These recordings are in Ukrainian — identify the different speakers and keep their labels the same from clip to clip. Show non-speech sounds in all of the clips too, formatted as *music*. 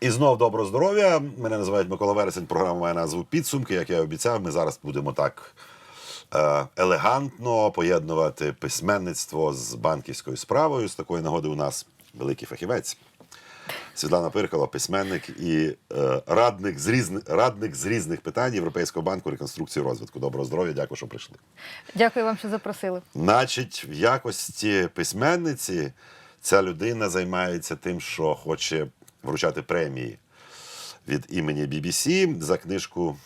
Speaker 1: І знов доброго здоров'я. Мене називають Микола Вересень. Програма має назву Підсумки. Як я обіцяв, ми зараз будемо так е, елегантно поєднувати письменництво з банківською справою. З такої нагоди у нас великий фахівець. Світлана Пиркала, письменник і е, радник, з різних, радник з різних питань Європейського банку реконструкції і розвитку. Доброго здоров'я, дякую, що прийшли.
Speaker 2: Дякую вам, що запросили.
Speaker 1: Значить, в якості письменниці ця людина займається тим, що хоче вручати премії від імені BBC за книжку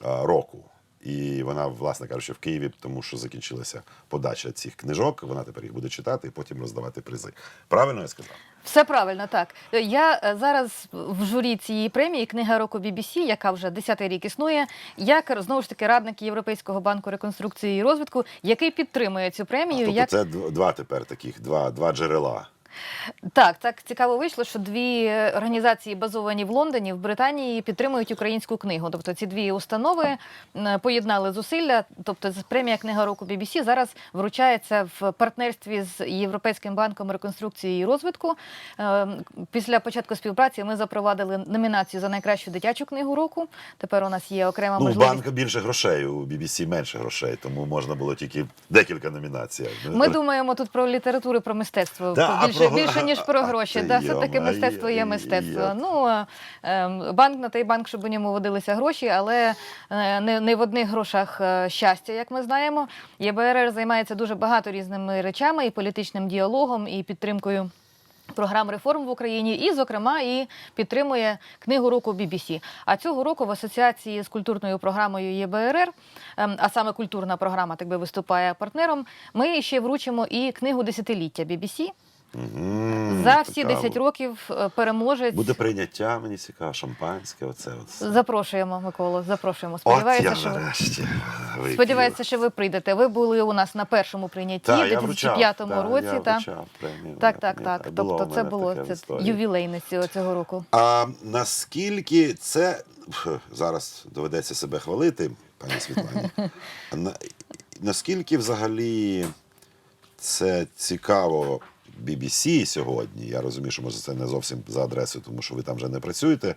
Speaker 1: року. І вона, власне кажучи, в Києві, тому що закінчилася подача цих книжок. Вона тепер їх буде читати і потім роздавати призи. Правильно я сказав?
Speaker 2: Все правильно, так. Я е, зараз в журі цієї премії книга року BBC, яка вже 10-й рік існує, як знову ж таки радник Європейського банку реконструкції і розвитку, який підтримує цю
Speaker 1: А,
Speaker 2: премію.
Speaker 1: тобто
Speaker 2: як...
Speaker 1: це два тепер таких, два, два джерела.
Speaker 2: Так, так цікаво вийшло, що дві організації, базовані в Лондоні, в Британії, підтримують українську книгу. Тобто ці дві установи поєднали зусилля. Тобто, премія книга року BBC зараз вручається в партнерстві з Європейським банком реконструкції і розвитку. Е, Після початку співпраці ми запровадили номінацію за найкращу дитячу книгу року. Тепер у нас є окрема
Speaker 1: Ну,
Speaker 2: можливість.
Speaker 1: банка більше грошей, у BBC менше грошей, тому можна було тільки декілька номінацій.
Speaker 2: Ми думаємо тут про літературу, про мистецтво
Speaker 1: Да, а
Speaker 2: більше,
Speaker 1: про-
Speaker 2: більше ніж про гроші. Да, все таки мистецтво
Speaker 1: є-
Speaker 2: мистецтво. Ну е, банк на той банк, щоб у ньому водилися гроші, але е, не, не в одних грошах е, щастя, як ми знаємо. ЄБРР займається дуже багато різними речами і політичним діалогом, і підтримкою. Програм реформ в Україні і, зокрема, і підтримує книгу року BBC. А цього року в асоціації з культурною програмою ЄБРР, ем, а саме культурна програма, так би виступає партнером. Ми ще вручимо і книгу десятиліття BBC. За всі
Speaker 1: цікаво.
Speaker 2: 10 років е, переможець.
Speaker 1: Буде прийняття, мені цікаво, шампанське, оце от.
Speaker 2: Запрошуємо, Миколу. Запрошуємо.
Speaker 1: От
Speaker 2: Сподіваюся,
Speaker 1: я
Speaker 2: що ви
Speaker 1: нарешті. вип'ю.
Speaker 2: сподіваюся, що ви прийдете. Ви були у нас на першому прийнятті
Speaker 1: Та,
Speaker 2: в
Speaker 1: я вручав,
Speaker 2: 2005
Speaker 1: та,
Speaker 2: році.
Speaker 1: Я
Speaker 2: та
Speaker 1: вручав премію,
Speaker 2: так, так,
Speaker 1: пам'ятаю.
Speaker 2: так.
Speaker 1: Було
Speaker 2: Тобто,
Speaker 1: в
Speaker 2: це
Speaker 1: мене
Speaker 2: було це ювілейне цього, цього року.
Speaker 1: А наскільки це пф, зараз доведеться себе хвалити, пані Світлані. *laughs* На, наскільки взагалі це цікаво BBC сьогодні? Я розумію, що може це не зовсім за адресою, тому що ви там вже не працюєте.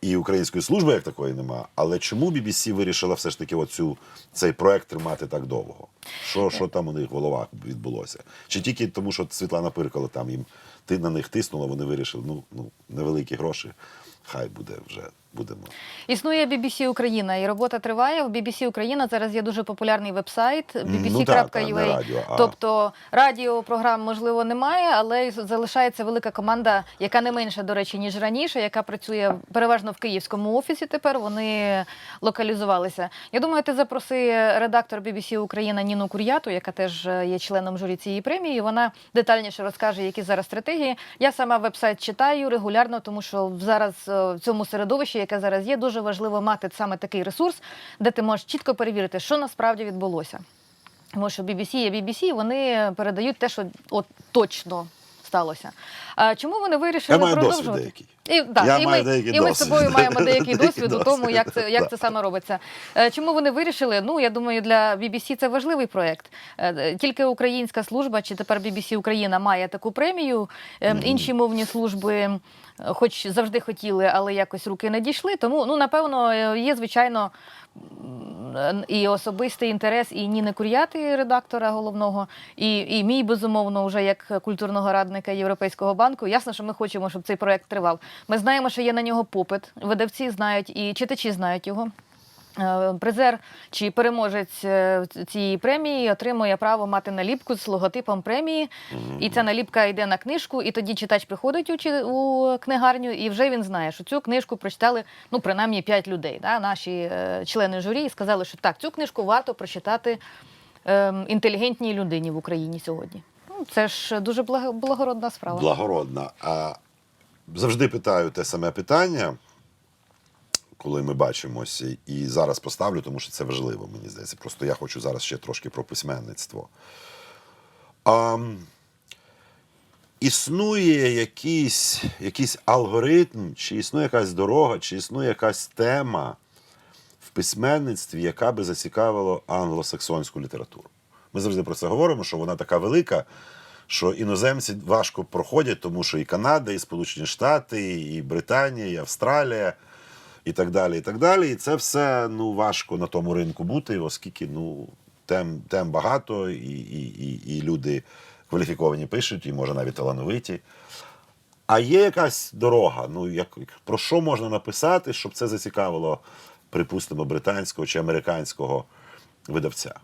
Speaker 1: І української служби як такої нема. Але чому BBC вирішила все ж таки оцю, цей проект тримати так довго? Що, що там у них в головах відбулося? Чи тільки тому, що Світлана Пиркала там їм ти на них тиснула, вони вирішили, ну, ну невеликі гроші, хай буде вже будемо.
Speaker 2: Існує BBC Україна, і робота триває. В BBC Україна зараз є дуже популярний веб-сайт
Speaker 1: Ну, та, та, радіо, а-
Speaker 2: Тобто радіопрограм можливо немає, але залишається велика команда, яка не менша, до речі, ніж раніше, яка працює переважно в київському офісі. Тепер вони локалізувалися. Я думаю, ти запроси редактор BBC Україна Ніну Кур'яту, яка теж е, є членом журі цієї премії. Вона детальніше розкаже, які зараз стратегії. Я сама веб-сайт читаю регулярно, тому що зараз е, в цьому середовищі, яке зараз є, дуже важливо мати саме такий ресурс, де ти можеш чітко перевірити, що насправді відбулося. Тому що BBC є BBC, вони передають те, що от точно сталося. А чому вони вирішили
Speaker 1: Я маю досвід
Speaker 2: продовжувати?
Speaker 1: деякий.
Speaker 2: І, так,
Speaker 1: Я
Speaker 2: і,
Speaker 1: маю
Speaker 2: ми,
Speaker 1: деякий
Speaker 2: і ми з
Speaker 1: досвід.
Speaker 2: тобою маємо *laughs* деякий
Speaker 1: Деякий
Speaker 2: досвід у тому,
Speaker 1: досвід.
Speaker 2: як це, як це саме робиться. Е, Чому вони вирішили? Ну, я думаю, для BBC це важливий проєкт. Е, Тільки українська служба, чи тепер BBC Україна має таку премію. Е, Інші мовні служби, е, хоч завжди хотіли, але якось руки не дійшли. Тому, ну, напевно, е, є, звичайно, м, і особистий інтерес і Ніни Кур'яти, редактора головного, і, і мій, безумовно, вже як культурного радника Європейського банку. Ясно, що ми хочемо, щоб цей проект тривав. Ми знаємо, що є на нього попит. Видавці знають і читачі знають його. Е, Призер чи переможець е, цієї премії отримує право мати наліпку з логотипом премії, і ця наліпка йде на книжку. І тоді читач приходить у, книгарню, і вже він знає, що цю книжку прочитали ну принаймні 5 людей. Да? Наші е, члени журі сказали, що так, цю книжку варто прочитати е, інтелігентній людині в Україні сьогодні. Ну, це ж дуже благородна справа.
Speaker 1: Благородна. А завжди питаю те саме питання, коли ми бачимося, і зараз поставлю, тому що це важливо, мені здається. Просто я хочу зараз ще трошки про письменництво. А, існує якийсь, якийсь алгоритм, чи існує якась дорога, чи існує якась тема в письменництві, яка би зацікавила англосаксонську літературу. Ми завжди про це говоримо, що вона така велика, що іноземці важко проходять, тому що і Канада, і Сполучені Штати, і Британія, і Австралія, і так далі. І так далі. І це все ну, важко на тому ринку бути, оскільки ну, тем, тем багато, і, і, і, і люди кваліфіковані пишуть, і може навіть талановиті. А є якась дорога, ну як про що можна написати, щоб це зацікавило, припустимо, британського чи американського видавця?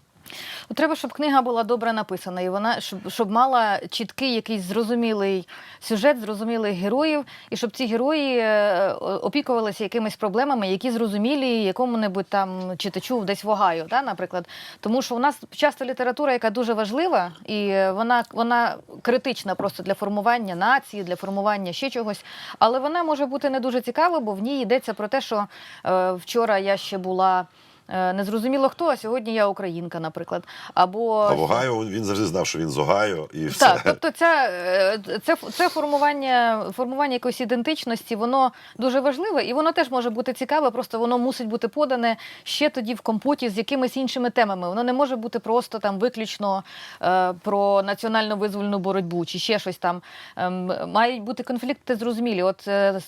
Speaker 2: Ну, Треба, щоб книга була добре написана, і вона щоб, щоб мала чіткий якийсь зрозумілий сюжет, зрозумілих героїв, і щоб ці герої е, опікувалися якимись проблемами, які зрозумілі якому-небудь там читачу десь в Огайо, да, наприклад. Тому що у нас часто література, яка дуже важлива, і вона, вона критична просто для формування нації, для формування ще чогось. Але вона може бути не дуже цікава, бо в ній йдеться про те, що е, вчора я ще була. Е, Незрозуміло хто, а сьогодні я українка, наприклад. Або
Speaker 1: А в Огайо він завжди знав, що він з Огайо, і все.
Speaker 2: так, тобто ця, е, це, це формування, формування якоїсь ідентичності, воно дуже важливе, і воно теж може бути цікаве, просто воно мусить бути подане ще тоді в компоті з якимись іншими темами. Воно не може бути просто там виключно е, про національно визвольну боротьбу чи ще щось там. Ем, мають бути конфлікти зрозумілі. От е,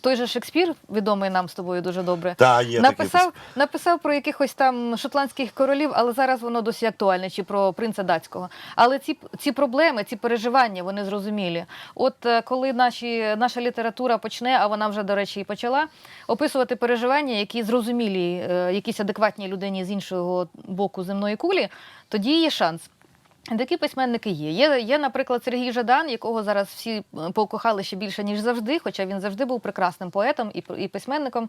Speaker 2: той же Шекспір, відомий нам з тобою дуже добре.
Speaker 1: Та, є
Speaker 2: написав,
Speaker 1: такий
Speaker 2: написав про якихось там шотландських королів, але зараз воно досі актуальне, чи про принца датського. Але ці, ці проблеми, ці переживання, вони зрозумілі. От е, коли наші, наша література почне, а вона вже, до речі, і почала, описувати переживання, які зрозумілі, е, якісь адекватній людині з іншого боку земної кулі, тоді є шанс. Такі письменники є. Є, є, наприклад, Сергій Жадан, якого зараз всі е, покохали ще більше, ніж завжди, хоча він завжди був прекрасним поетом і, і письменником.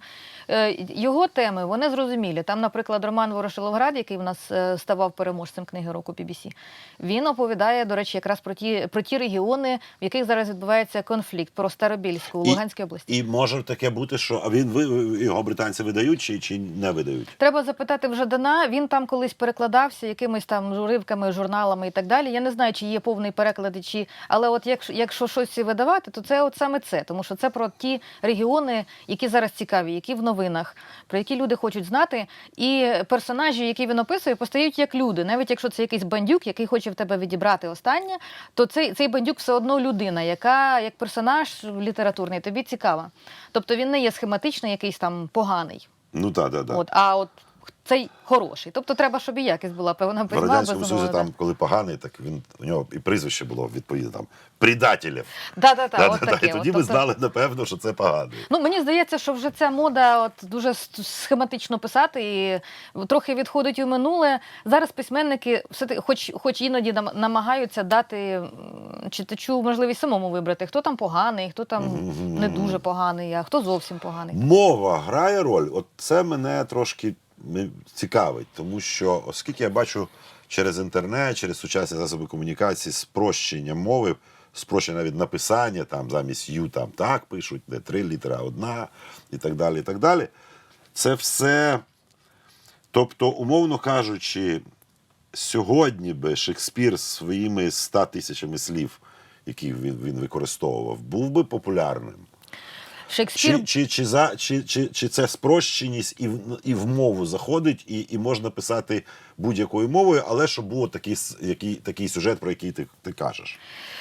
Speaker 2: Е, Його теми вони зрозумілі. Там, наприклад, Роман Ворошиловград, який в нас е, ставав переможцем книги року BBC, він оповідає, до речі, якраз про ті, про ті регіони, в яких зараз відбувається конфлікт, про Старобільську у Луганській області.
Speaker 1: І може таке бути, що а він ви його британці видають чи, чи не видають?
Speaker 2: Треба запитати в Жадана. Він там колись перекладався якимись там уривками, журналами і так далі. Я не знаю, чи є повний переклад, чи але от якщо, якщо щось видавати, то це от саме це, тому що це про ті регіони, які зараз цікаві, які в новинах, про які люди хочуть знати. І персонажі, які він описує, постають як люди. Навіть якщо це якийсь бандюк, який хоче в тебе відібрати останнє, то цей, цей бандюк все одно людина, яка як персонаж літературний тобі цікава. Тобто він не є схематичний, якийсь там поганий.
Speaker 1: Ну так, так, так.
Speaker 2: От, а от цей хороший. Тобто треба, щоб і якість була певна
Speaker 1: В
Speaker 2: письма,
Speaker 1: Радянському
Speaker 2: безумовно.
Speaker 1: Союзі там, коли поганий, так він у нього і прізвище було відповідно там предателів.
Speaker 2: Да, да, да, от
Speaker 1: Да-да-да,
Speaker 2: таке.
Speaker 1: І тоді ви
Speaker 2: тобто-
Speaker 1: знали, напевно, що це поганий.
Speaker 2: Ну, мені здається, що вже ця мода от дуже с- схематично писати і трохи відходить у минуле. Зараз письменники все таки, хоч, хоч іноді нам- намагаються дати м, читачу можливість самому вибрати, хто там поганий, хто там
Speaker 1: Мгм.
Speaker 2: не дуже поганий, а хто зовсім поганий.
Speaker 1: Мова грає роль. От це мене трошки цікавить, тому що, оскільки я бачу через інтернет, через сучасні засоби комунікації спрощення мови, спрощення навіть написання, там замість ю там так пишуть, де три літера, одна і так далі. і так далі. Це все. Тобто, умовно кажучи, сьогодні би Шекспір своїми ста тисячами слів, які він, він використовував, був би популярним.
Speaker 2: Шекспір
Speaker 1: Чи, чи, чи, за, чи, чи, чи це спрощеність і в, і в мову заходить, і, і можна писати будь-якою мовою, але щоб був такий, який, такий сюжет, про який ти, ти кажеш.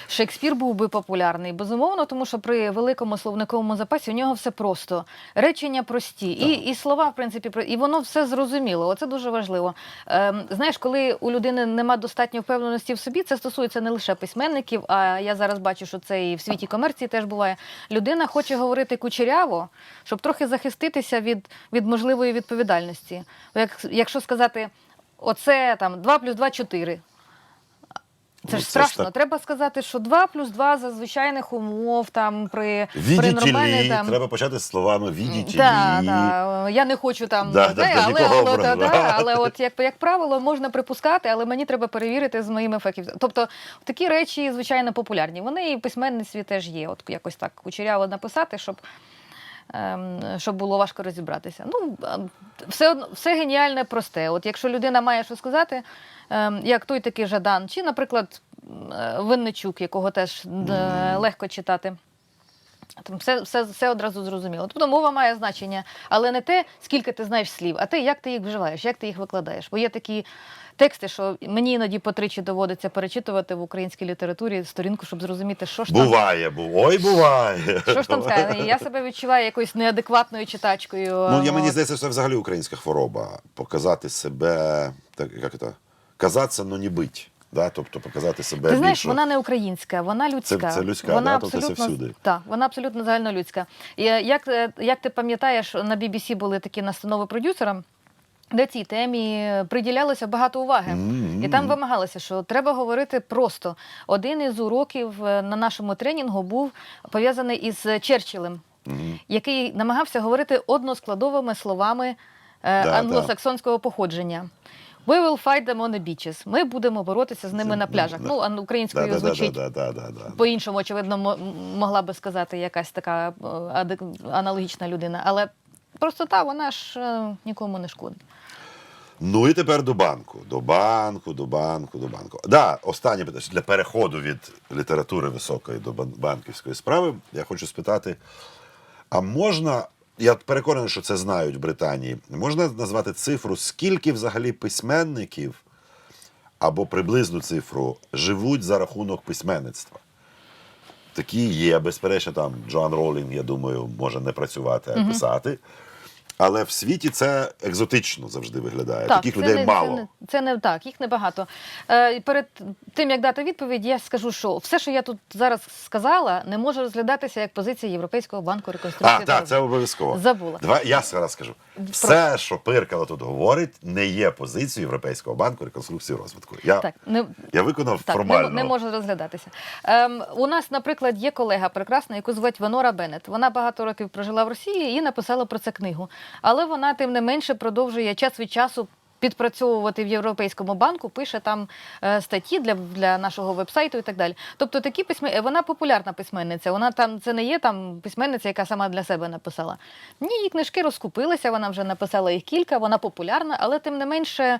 Speaker 2: Шекспір був би популярний, безумовно, тому що при великому словниковому запасі у нього все просто. Речення прості, і, і слова, в принципі, про- і воно все зрозуміло. Оце дуже важливо. Ем, знаєш, коли у людини нема достатньо впевненості в собі, це стосується не лише письменників, а я зараз бачу, що це і в світі комерції теж буває. Людина хоче говорити кучеряво, щоб трохи захиститися від, від можливої відповідальності. Як, якщо сказати, оце там 2 плюс 2 – 4. Це
Speaker 1: Ну,
Speaker 2: ж
Speaker 1: це
Speaker 2: страшно.
Speaker 1: так.
Speaker 2: Треба сказати, що 2 плюс 2 за звичайних умов, там при, при нормальній там.
Speaker 1: треба почати з словами відітілі.
Speaker 2: Да, да. Я не хочу там,
Speaker 1: Да, да,
Speaker 2: але, але, да, да, але от як, як правило, можна припускати, але мені треба перевірити з моїми фактів. Тобто такі речі, звичайно, популярні. Вони і в письменництві теж є. От якось так кучеряво написати, щоб. Ем, Щоб було важко розібратися. Ну, ем, все, все геніальне просте. От якщо людина має що сказати, ем, як той такий Жадан, чи, наприклад, е, Винничук, якого теж е, легко читати. Там все, все, все одразу зрозуміло. Тобто мова має значення, але не те, скільки ти знаєш слів, а те, як ти їх вживаєш, як ти їх викладаєш. Бо є такі тексти, що мені іноді по тричі доводиться перечитувати в українській літературі сторінку, щоб зрозуміти, що ж там
Speaker 1: Буває, бу- ой, буває.
Speaker 2: що ж там сказано. Я себе відчуваю якоюсь неадекватною читачкою.
Speaker 1: Ну, я мені здається, що це взагалі українська хвороба. Показати себе, так як це, казатися, но не бить. Да? Тобто показати себе
Speaker 2: Ти знаєш,
Speaker 1: більше.
Speaker 2: вона не українська, вона людська.
Speaker 1: це людська,
Speaker 2: вона
Speaker 1: да? Тобто це всюди.
Speaker 2: Так, вона абсолютно загальнолюдська. Е, як, е, як ти пам'ятаєш, на BBC були такі настанови продюсерам. Де цій темі приділялося багато уваги,
Speaker 1: Мгм.
Speaker 2: і там вимагалося, що треба говорити просто. Один із уроків е, на нашому тренінгу був пов'язаний із Черчиллем,
Speaker 1: Мгм.
Speaker 2: який намагався говорити односкладовими словами е,
Speaker 1: Да,
Speaker 2: англосаксонського походження. We will fight them on the beaches. Ми будемо боротися з ними на пляжах.
Speaker 1: Да.
Speaker 2: Ну, українською
Speaker 1: Да, да, да,
Speaker 2: звучить
Speaker 1: да, да, да, да.
Speaker 2: по-іншому, очевидно, мо- могла би сказати якась така е, аналогічна людина. Але простота, вона ж е, нікому не шкодить.
Speaker 1: Ну і тепер до банку. До банку, до банку, до банку. Да, останнє питання для переходу від літератури високої до бан- банківської справи. Я хочу спитати: а можна, я переконаний, що це знають в Британії, можна назвати цифру, скільки взагалі письменників або приблизну цифру живуть за рахунок письменництва? Такі є, безперечно, там Джоан Ролінг, я думаю, може не працювати, а писати. Але в світі це екзотично завжди виглядає. Таких
Speaker 2: це
Speaker 1: людей
Speaker 2: не,
Speaker 1: мало.
Speaker 2: Це не, це не так, їх небагато. Е, перед тим як дати відповідь, я скажу, що все, що я тут зараз сказала, не може розглядатися як позиція Європейського банку реконструкції.
Speaker 1: А,
Speaker 2: та
Speaker 1: так, це обов'язково.
Speaker 2: Забула.
Speaker 1: Давай я зараз скажу. Все, що Пиркало тут говорить, не є позицією Європейського банку реконструкції і розвитку. Я,
Speaker 2: Так, не,
Speaker 1: я виконав
Speaker 2: Так,
Speaker 1: формально.
Speaker 2: не, не може розглядатися. Ем, у нас, наприклад, є колега прекрасна, яку звуть Венора Беннет. Вона багато років прожила в Росії і написала про це книгу. Але вона, тим не менше, продовжує час від часу. Підпрацьовувати в Європейському банку, пише там е, статті для, для нашого вебсайту і так далі. Тобто такі письмен... вона популярна письменниця. Вона там це не є там письменниця, яка сама для себе написала. Ні, її книжки розкупилися, вона вже написала їх кілька, вона популярна, але тим не менше,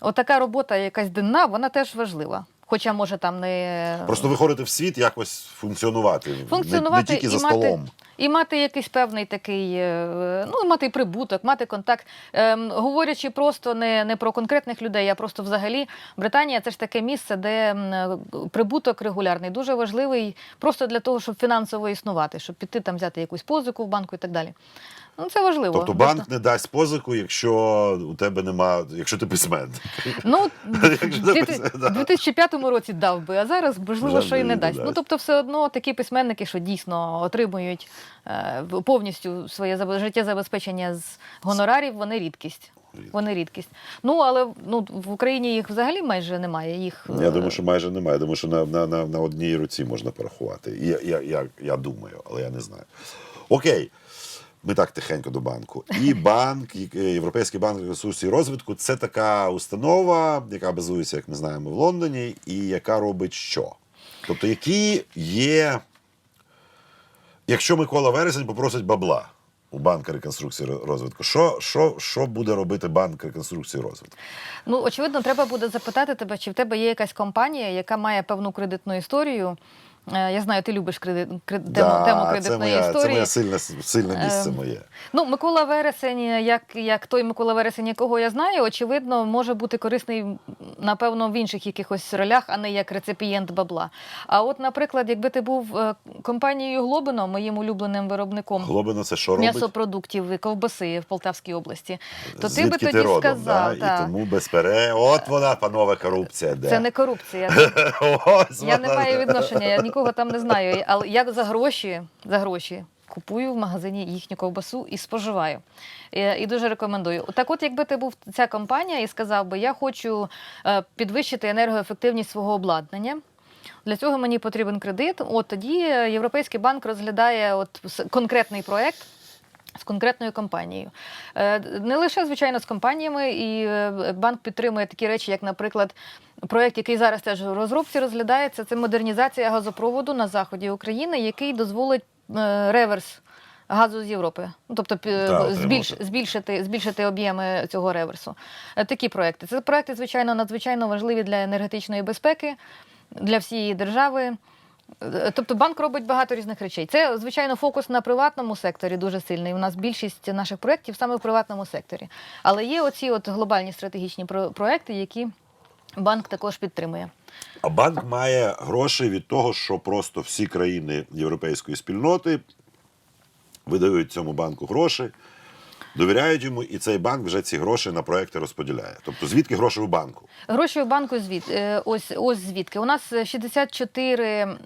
Speaker 2: отака робота, якась денна, вона теж важлива. Хоча може там не
Speaker 1: Просто виходити в світ якось функціонувати.
Speaker 2: Функціонувати
Speaker 1: не, тільки за
Speaker 2: і, мати,
Speaker 1: столом.
Speaker 2: і мати якийсь певний такий, е, ну і мати прибуток, мати контакт. Ем, говорячи просто не, не про конкретних людей, а просто взагалі Британія це ж таке місце, де е, прибуток регулярний, дуже важливий просто для того, щоб фінансово існувати, щоб піти там взяти якусь позику в банку і так далі. Ну це важливо.
Speaker 1: Тобто банк не дасть позику, якщо у тебе нема, якщо ти письменник.
Speaker 2: Ну, *laughs* в 2005 році дав би, а зараз можливо, що і
Speaker 1: не
Speaker 2: дасть. Ну тобто, все одно такі письменники, що дійсно отримують е, повністю своє забе- життєзабезпечення з гонорарів, вони рідкість. Вони рідкість. Ну але ну в Україні їх взагалі майже немає. Їх
Speaker 1: Я
Speaker 2: е,
Speaker 1: думаю, що майже немає. Я думаю, що на, на, на, на одній руці можна порахувати. Я, я, я, я думаю, але я не знаю. Окей. Ми так тихенько до банку. І банк, Європейський банк ресурсів розвитку це така установа, яка базується, як ми знаємо, в Лондоні, і яка робить що? Тобто, які є. Якщо Микола Вересень попросить бабла у банка реконструкції розвитку, що, що, що буде робити банк реконструкції розвитку?
Speaker 2: Ну, очевидно, треба буде запитати тебе, чи в тебе є якась компанія, яка має певну кредитну історію. Е, Я знаю, ти любиш кредит, кред- тему,
Speaker 1: Да,
Speaker 2: тему
Speaker 1: це
Speaker 2: кредитної
Speaker 1: моя,
Speaker 2: історії.
Speaker 1: Це моє сильне, сильне місце моє.
Speaker 2: Ну, Микола Вересень, як, як той Микола Вересень, якого я знаю, очевидно, може бути корисний, напевно, в інших якихось ролях, а не як реципієнт бабла. А от, наприклад, якби ти був е, компанією Глобино, моїм улюбленим виробником
Speaker 1: Глобино це що робить?
Speaker 2: м'ясопродуктів і ковбаси в Полтавській області, то ти
Speaker 1: Звідки
Speaker 2: би
Speaker 1: ти
Speaker 2: тоді
Speaker 1: родом,
Speaker 2: сказав,
Speaker 1: да?
Speaker 2: та,
Speaker 1: і тому безпере. От вона, панове, корупція. Де?
Speaker 2: це не корупція. *laughs* Я не маю відношення, я нікого там не знаю. Але я за гроші, за гроші купую в магазині їхню ковбасу і споживаю. І, дуже рекомендую. Так от, якби ти був ця компанія і сказав би, я хочу е, підвищити енергоефективність свого обладнання. Для цього мені потрібен кредит. От тоді Європейський банк розглядає от конкретний проект. З конкретною компанією. Е, Не лише, звичайно, з компаніями, і е, банк підтримує такі речі, як, наприклад, проєкт, який зараз теж в розробці розглядається, це модернізація газопроводу на заході України, який дозволить е, реверс газу з Європи. Ну, тобто збільш, збільшити, збільшити об'єми цього реверсу. Такі проекти. Це проекти, звичайно, надзвичайно важливі для енергетичної безпеки, для всієї держави. Е, Тобто банк робить багато різних речей. Це, звичайно, фокус на приватному секторі дуже сильний. У нас більшість наших проєктів саме в приватному секторі. Але є оці от глобальні стратегічні про- проекти, які банк також підтримує.
Speaker 1: А банк має гроші від того, що просто всі країни європейської спільноти видають цьому банку гроші, довіряють йому, і цей банк вже ці гроші на проекти розподіляє. Тобто, звідки гроші у банку?
Speaker 2: Гроші у банку звід е, ось ось звідки. У нас 64 е,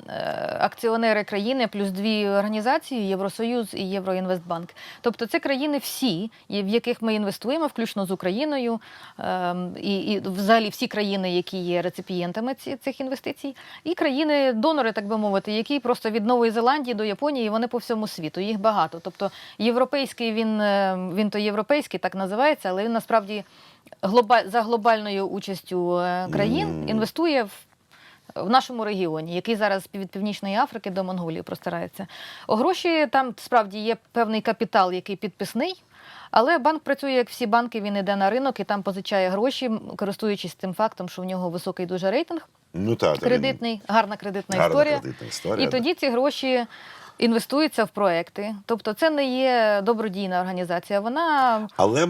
Speaker 2: акціонери країни, плюс дві організації Євросоюз і Євроінвестбанк. Тобто це країни всі, в яких ми інвестуємо, включно з Україною, ем, і, і взагалі всі країни, які є реципієнтами цих інвестицій, і країни-донори, так би мовити, які просто від Нової Зеландії до Японії, вони по всьому світу. Їх багато. Тобто європейський він, е, він то європейський, так називається, але він насправді глоба... за глобальною участю е, країн інвестує в. В нашому регіоні, який зараз від Північної Африки до Монголії простирається. О, гроші там справді є певний капітал, який підписний, але банк працює як всі банки, він йде на ринок і там позичає гроші, користуючись тим фактом, що в нього високий дуже рейтинг,
Speaker 1: Ну та він-
Speaker 2: кредитний, гарна кредитна
Speaker 1: гарна
Speaker 2: історія.
Speaker 1: кредитна історія.
Speaker 2: І тоді ці гроші інвестуються в проекти. Тобто це не є добродійна організація, вона
Speaker 1: Але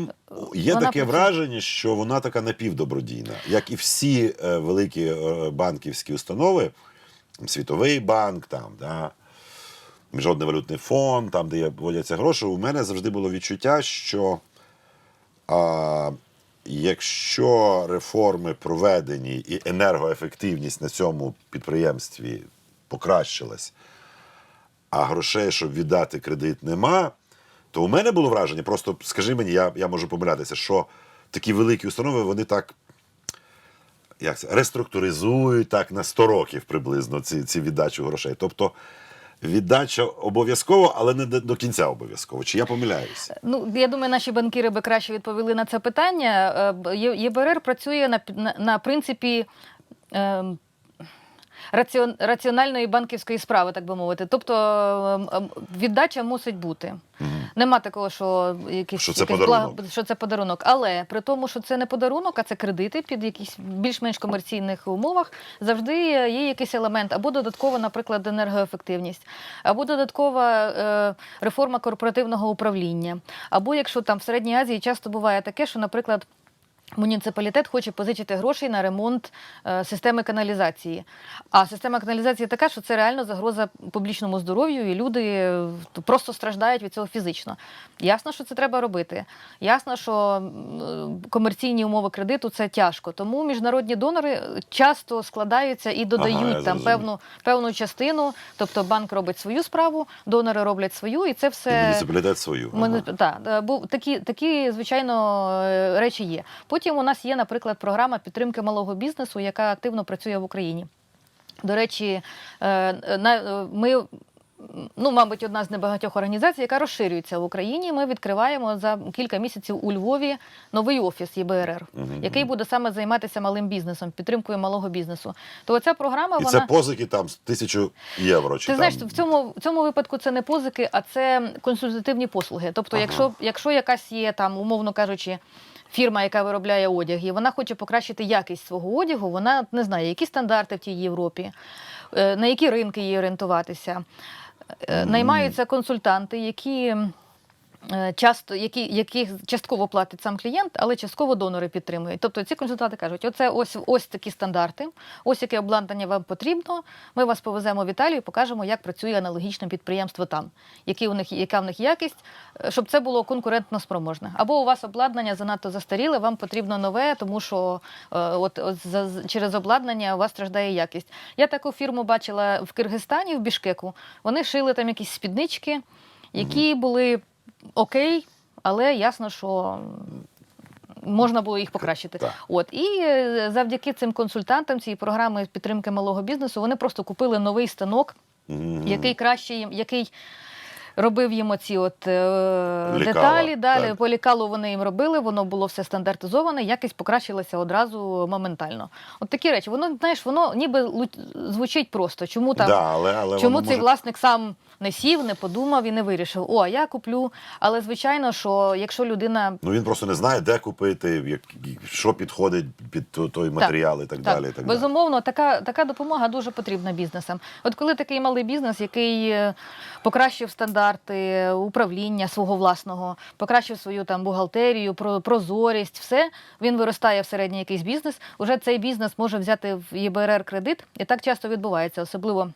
Speaker 1: є
Speaker 2: Вона
Speaker 1: таке враження, що вона така напівдобродійна, як і всі е, великі е, банківські установи, Світовий банк, там, да, Міжнародний валютний фонд, там, де вводяться гроші, у мене завжди було відчуття, що а, якщо реформи проведені і енергоефективність на цьому підприємстві покращилась, а грошей, щоб віддати кредит, нема, то у мене було враження, просто скажи мені, я, я можу помилятися, що такі великі установи, вони так як це, реструктуризують так на 100 років приблизно ці, ці віддачу грошей. Тобто віддача обов'язково, але не до, кінця обов'язково. Чи я помиляюся?
Speaker 2: Ну, я думаю, наші банкіри би краще відповіли на це питання. Е, ЄБРР працює на, на, на принципі. ем, раціон- Раціональної банківської справи, так би мовити. Тобто ем, ем, віддача мусить бути. Нема такого, що якийсь
Speaker 1: Що це
Speaker 2: якийсь
Speaker 1: подарунок.
Speaker 2: благ- що це подарунок. Але при тому, що це не подарунок, а це кредити під якісь більш-менш комерційних умовах, завжди є якийсь елемент або додаткова, наприклад, енергоефективність, або додаткова е, реформа корпоративного управління. Або якщо там в Середній Азії часто буває таке, що, наприклад. Муніципалітет хоче позичити грошей на ремонт е, системи каналізації. А система каналізації така, що це реально загроза публічному здоров'ю, і люди е, просто страждають від цього фізично. Ясно, що це треба робити. Ясно, що м, комерційні умови кредиту це тяжко. Тому міжнародні донори часто складаються і додають
Speaker 1: Ага,
Speaker 2: там певну, певну частину. Тобто банк робить свою справу, донори роблять свою, і це
Speaker 1: І
Speaker 2: все.
Speaker 1: муніципалітет свою. Ага.
Speaker 2: та, е, такі, такі, звичайно, е, речі є. Потім у нас є, наприклад, програма підтримки малого бізнесу, яка активно працює в Україні. До речі, е, е, ми. Ну, мабуть, одна з небагатьох організацій, яка розширюється в Україні. Ми відкриваємо за кілька місяців у Львові новий офіс ЄБРР,
Speaker 1: Мгм.
Speaker 2: який буде саме займатися малим бізнесом, підтримкою малого бізнесу. То ця програма
Speaker 1: І
Speaker 2: вона
Speaker 1: це позики там з тисячу євро. Чи
Speaker 2: ти
Speaker 1: там...
Speaker 2: знаєш, в цьому, в цьому випадку це не позики, а це консультативні послуги. Тобто,
Speaker 1: Ага.
Speaker 2: якщо, якщо якась є там, умовно кажучи, фірма, яка виробляє одяг, і вона хоче покращити якість свого одягу, вона не знає, які стандарти в тій Європі, е, на які ринки їй орієнтуватися. Е, Наймаються консультанти, які. Е, Часто які, яких частково платить сам клієнт, але частково донори підтримують. Тобто ці консультанти кажуть: оце ось ось такі стандарти, ось яке обладнання вам потрібно. Ми вас повеземо в Італію, і покажемо, як працює аналогічне підприємство там, які у них яка в них якість, е, щоб це було конкурентно спроможне. Або у вас обладнання занадто застаріле, вам потрібно нове, тому що е, от, от за- через обладнання у вас страждає якість. Я таку фірму бачила в Киргизстані, в Бішкеку. Вони шили там якісь спіднички, які були окей, але ясно, що можна було їх покращити.
Speaker 1: Так.
Speaker 2: От і е, завдяки цим консультантам цієї програми підтримки малого бізнесу вони просто купили новий станок,
Speaker 1: Мгм.
Speaker 2: який краще їм, який. Робив їм оці от е, деталі. Далі
Speaker 1: так.
Speaker 2: по лікалу вони їм робили, воно було все стандартизоване, якість покращилася одразу моментально. От такі речі, воно знаєш, воно ніби звучить просто. Чому там
Speaker 1: Да, але, але
Speaker 2: Чому цей
Speaker 1: може...
Speaker 2: власник сам не сів, не подумав і не вирішив? О, а я куплю. Але звичайно, що якщо людина
Speaker 1: Ну він просто не знає, де купити, як, що підходить під той матеріал і так, далі. Так
Speaker 2: безумовно, така, така допомога дуже потрібна бізнесам. От коли такий малий бізнес, який е, покращив стандарти, стандарти управління свого власного, покращив свою там бухгалтерію, про- прозорість, все. Він виростає в середній якийсь бізнес. Уже цей бізнес може взяти в ЄБРР кредит, і так часто відбувається, особливо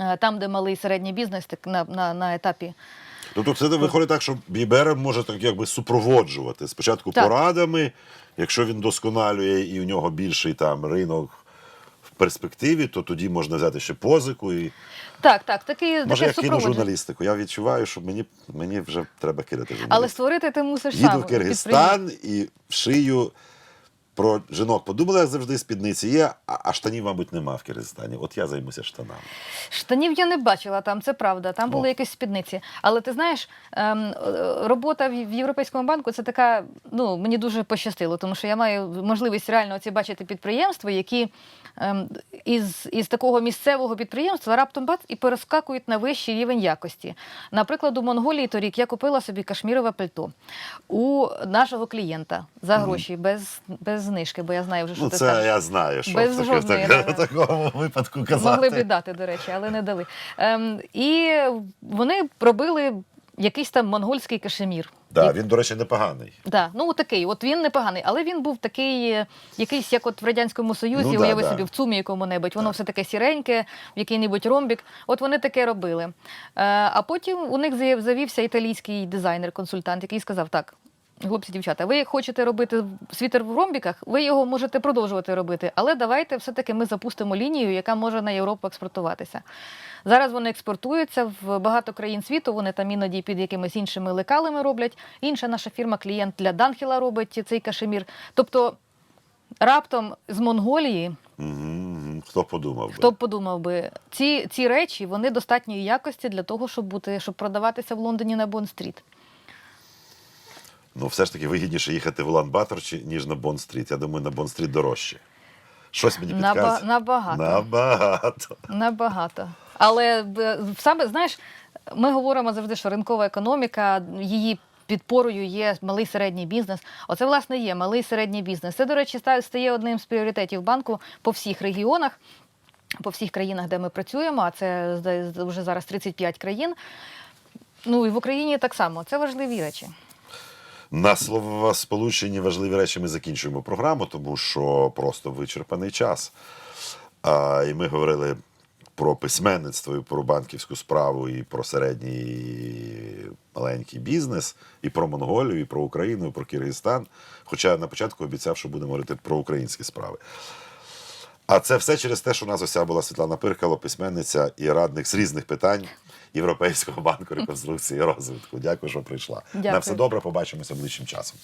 Speaker 2: е, там, де малий і середній бізнес, так на, на, на етапі.
Speaker 1: Тобто це виходить так, що БІБР може так якби супроводжувати спочатку
Speaker 2: Так.
Speaker 1: порадами, якщо він досконалює і у нього більший там ринок перспективі, то тоді можна взяти ще позику і
Speaker 2: Так, так, такий,
Speaker 1: може я кину журналістику. Я відчуваю, що мені, мені вже треба кидати
Speaker 2: Але створити ти мусиш
Speaker 1: Їду
Speaker 2: сам.
Speaker 1: в Киргизстан і шию про жінок подумали, як завжди, спідниці є, а, штанів, мабуть, нема в Киргизстані. От я займуся штанами.
Speaker 2: Штанів я не бачила там, це правда. Там були
Speaker 1: О.
Speaker 2: якісь спідниці. Але ти знаєш, ем, е, робота в Європейському банку це така. Ну мені дуже пощастило, тому що я маю можливість реально оці бачити підприємства, які із, із такого місцевого підприємства раптом бац і перескакують на вищий рівень якості. Наприклад, у Монголії торік я купила собі кашмірове пальто у нашого клієнта за гроші, без, без знижки, бо я знаю вже, що
Speaker 1: Ну, це
Speaker 2: скажеш.
Speaker 1: я знаю, що
Speaker 2: Без
Speaker 1: в, в такому випадку казати.
Speaker 2: Могли б і дати, до речі, але не дали. Ем, і вони робили якийсь там монгольський кашемір.
Speaker 1: Да,
Speaker 2: І-
Speaker 1: він, до речі, непоганий.
Speaker 2: Да, ну такий, от він непоганий, але він був такий, е, якийсь, як от в Радянському Союзі,
Speaker 1: Ну, да,
Speaker 2: уяви
Speaker 1: да.
Speaker 2: собі, в ЦУМі якому-небудь, воно все таке сіреньке, в який-небудь ромбік. От вони таке робили. Е, а потім у них завівся італійський дизайнер-консультант, який сказав: так. Хлопці, дівчата, ви хочете робити світер в ромбіках, ви його можете продовжувати робити, але давайте все-таки ми запустимо лінію, яка може на Європу експортуватися. Зараз вони експортуються в багато країн світу. Вони там іноді під якимись іншими лекалами роблять. Інша наша фірма, клієнт для Данхіла робить цей кашемір. Тобто раптом з Монголії.
Speaker 1: Хто подумав би?
Speaker 2: хто подумав би, ці, ці речі вони достатньої якості для того, щоб бути, щоб продаватися в Лондоні на Бонн-стріт.
Speaker 1: Ну, все ж таки вигідніше їхати в Улан-Батор, чи- ніж на Бонн-стріт. Я думаю, на Бонн-стріт дорожче. Щось мені підказує.
Speaker 2: набагато.
Speaker 1: Набагато.
Speaker 2: Набагато. Але саме знаєш, ми говоримо завжди, що ринкова економіка, її підпорою є малий середній бізнес. Оце, власне, є малий середній бізнес. Це, до речі, стає одним з пріоритетів банку по всіх регіонах, по всіх країнах, де ми працюємо, а це вже зараз 35 країн. Ну і в Україні так само. Це важливі речі.
Speaker 1: На словосполученні важливі речі ми закінчуємо програму, тому що просто вичерпаний час. А, і ми говорили про письменництво, і про банківську справу, і про середній і маленький бізнес, і про Монголію, і про Україну, і про Киргизстан. Хоча на початку обіцяв, що будемо говорити про українські справи. А це все через те, що у нас ось була Світлана Пиркало, письменниця і радник з різних питань Європейського банку реконструкції і розвитку. Дякую, що прийшла.
Speaker 2: Дякую.
Speaker 1: На все добре. Побачимося ближчим часом.